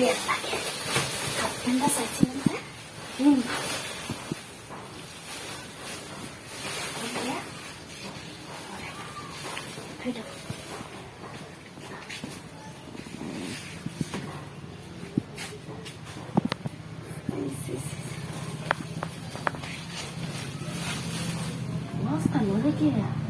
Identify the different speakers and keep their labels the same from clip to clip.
Speaker 1: బియ్యం తప్పకుండా
Speaker 2: సచ్చిందా Nossa, tá novo aqui, né?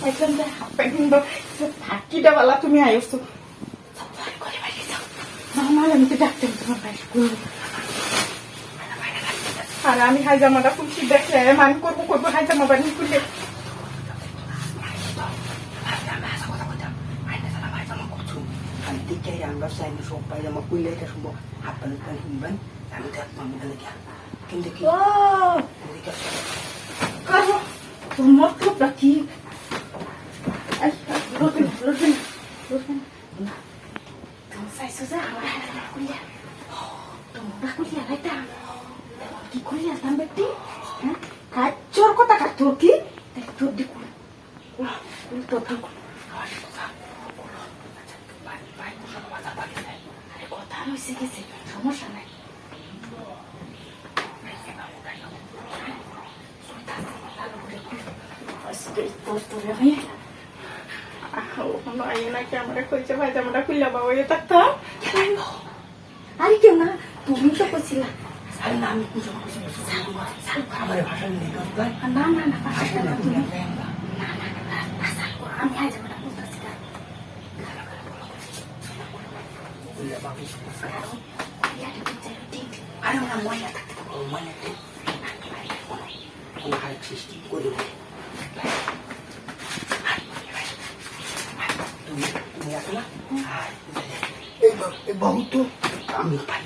Speaker 2: পাইছিলাম যে হাফ প্যান্ট ফাঁকিটা বেলা তুমি আইসো আমার আমি তো ডাক্তার তোমার বাইরে করব আর আমি হাই জামাটা খুলছি দেখলে মান করব করব হাই জামা বাড়ি খুলে।
Speaker 1: আমি আমরা চাই সব পাই আমার কুইলে এটা সম্ভব। হাত পানি পানি শুনবেন আমি দেখ আমি কিন্তু
Speaker 2: কারও। কি আই, লড়বে না, লড়বে না, লড়বে না। না, তুমি চাইছো যে আমার হাতটা খুলিয়া। তোমরা খুলিয়া লাইতাম। কি খুলিয়া আসতাম বেটি? হ্যাঁ? কাজ্জোর কথা কাজ তোর কি? তোর দিক তোর দিক খুল। আরে, গেছে, সমস্যা নাই তোর তোর আমি ওখানে আই না ক্যামেরা খুলছে ভাই জামাটা খুললে বাবা এ থাকতাম আরে কেউ না তুমি তো করছিলা
Speaker 1: আমি না আমি কোন সময় আমার ভাষা নেই
Speaker 2: না না না
Speaker 1: ভাষা
Speaker 2: না তুমি আমি আজ জামাটা খুলতেছি না।
Speaker 1: আরে না ময়লা থাকতে হাই সৃষ্টি করে তুমি তুমি আসো না এই বহুত আমি পাই